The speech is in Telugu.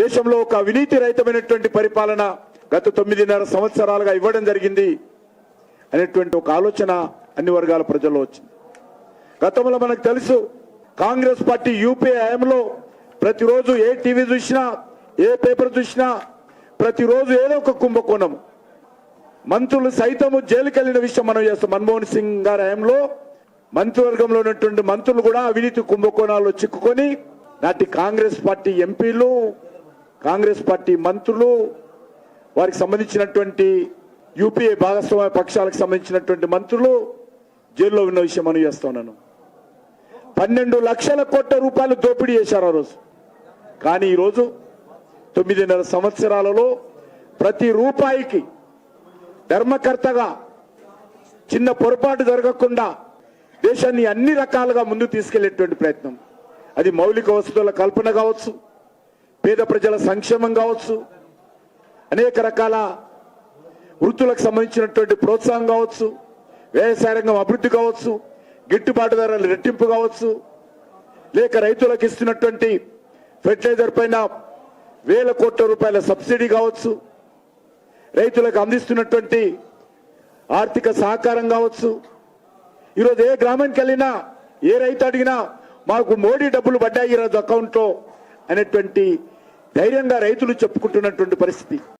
దేశంలో ఒక అవినీతి రహితమైనటువంటి పరిపాలన గత తొమ్మిదిన్నర సంవత్సరాలుగా ఇవ్వడం జరిగింది అనేటువంటి ఒక ఆలోచన అన్ని వర్గాల ప్రజల్లో వచ్చింది. గతంలో మనకు తెలుసు కాంగ్రెస్ పార్టీ యూపీఏ హయాంలో ప్రతిరోజు ఏ టీవీ చూసినా ఏ పేపర్ చూసినా ప్రతిరోజు ఏదో ఒక కుంభకోణం. మంత్రులు సైతము జైలుకి వెళ్ళిన విషయం మనం చేస్తాం. మన్మోహన్ సింగ్ గారి హయాంలో మంత్రివర్గంలో ఉన్నటువంటి మంత్రులు కూడా అవినీతి కుంభకోణాల్లో చిక్కుకొని నాటి కాంగ్రెస్ పార్టీ ఎంపీలు కాంగ్రెస్ పార్టీ మంత్రులు వారికి సంబంధించినటువంటి యూపీఏ భాగస్వామ్య పక్షాలకు సంబంధించినటువంటి మంత్రులు జైల్లో ఉన్న విషయం మనం చేస్తున్నాను పన్నెండు లక్షల కోట్ల రూపాయలు దోపిడీ చేశారు ఆ రోజు. కానీ ఈరోజు తొమ్మిదిన్నర సంవత్సరాలలో ప్రతి రూపాయికి ధర్మకర్తగా చిన్న పొరపాటు జరగకుండా దేశాన్ని అన్ని రకాలుగా ముందుకు తీసుకెళ్ళేటువంటి ప్రయత్నం. అది మౌలిక వసతుల కల్పన కావచ్చు పేద ప్రజల సంక్షేమం కావచ్చు అనేక రకాల వృత్తులకు సంబంధించినటువంటి ప్రోత్సాహం కావచ్చు వ్యవసాయ రంగం అభివృద్ధి కావచ్చు గిట్టుబాటు ధరలు రెట్టింపు కావచ్చు లేక రైతులకు ఇస్తున్నటువంటి ఫెర్టిలైజర్ పైన వేల కోట్ల రూపాయల సబ్సిడీ కావచ్చు రైతులకు అందిస్తున్నటువంటి ఆర్థిక సహకారం కావచ్చు. ఈరోజు ఏ గ్రామానికి వెళ్ళినా ఏ రైతు అడిగినా మాకు మోడీ డబ్బులు పడ్డాయి ఈరోజు అకౌంట్లో అనేటువంటి ధైర్యంగా రైతులు చెప్పుకుంటున్నటువంటి పరిస్థితి.